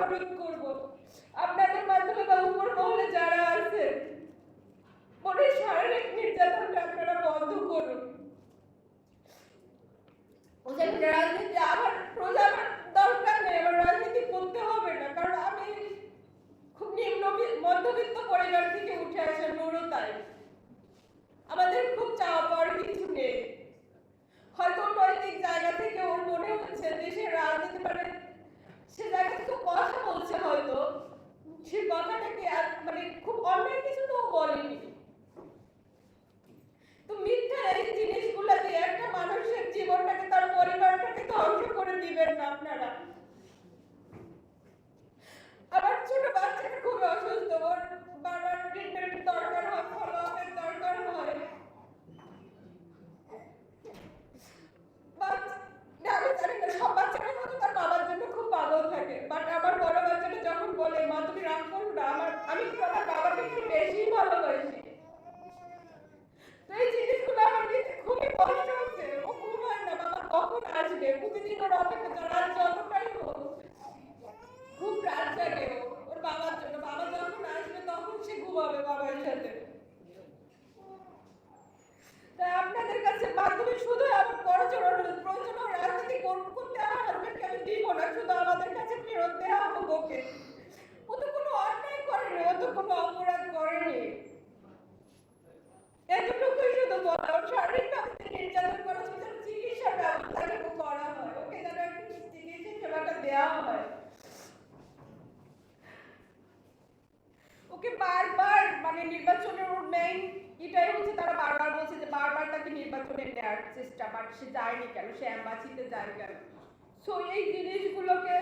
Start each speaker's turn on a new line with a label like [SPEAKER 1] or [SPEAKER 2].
[SPEAKER 1] Appeal করব। আপনাদের মাধ্যমে বা উপর মহলে যারা আছেন মনে শারীরিক নির্যাতনটা আপনারা বন্ধ করুন। রাজনীতি আমার প্রজা দরকার নেই আমার রাজনীতি করতে হবে না, কারণ আমি খুব নিম্ন মধ্যবিত্ত পরিবার থেকে উঠে আসা নুরতায় আমাদের খুব চাওয়া পাওয়ার কিছু নেই। হয়তো নৈতিক আপনারা। আমার ছোট বাচ্চাটা খুব অসুস্থ ওর বাবার ট্রিটমেন্ট দরকার হয় ফলো আপের দরকার হয়। আমি জানি না, সব বাচ্চারা হয়তো তার বাবার জন্য খুব পাগল থাকে বাট আমার বড় বাচ্চাটা যখন বলে মা তুমি রাগ করো না আমার আমি আমার বাবাকে একটু বেশি ভালোবাসি। তো এই জিনিসগুলো আমার খুবই কষ্ট হচ্ছে। ও ঘুমায় না বাবা কখন আসবে? প্রতিদিন ওর অপেক্ষা করে রাত যতটাই হোক খুব রাত জাগে ও ওর বাবার জন্য বাবা যখন আসবে তখন সে ঘুমাবে বাবার সাথে। তাই আপনাদের কাছে শুধু রাজনীতি কর- করতে আমার আমি দিব না, শুধু আমাদের কাছে ফেরত দেওয়া ও তো কোনো অন্যায় করেনি ও তো কোনো অপরাধ করেনি এতটুকুই শুধু বলা ওর নির্যাতন করা হচ্ছে করা হয়, ওকে যেন একটু চিকিৎসা সেবাটা দেওয়া হয়। ওকে বারবার মানে নির্বাচনের রোড নেই। এটাই হচ্ছে তারা বারবার বলছে যে বারবার তাকে নির্বাচনে নেওয়ার চেষ্টা, বাট সে যায়নি কেন? সে অ্যাম্বাসিতে যায় কেন? সো এই জিনিসগুলোকে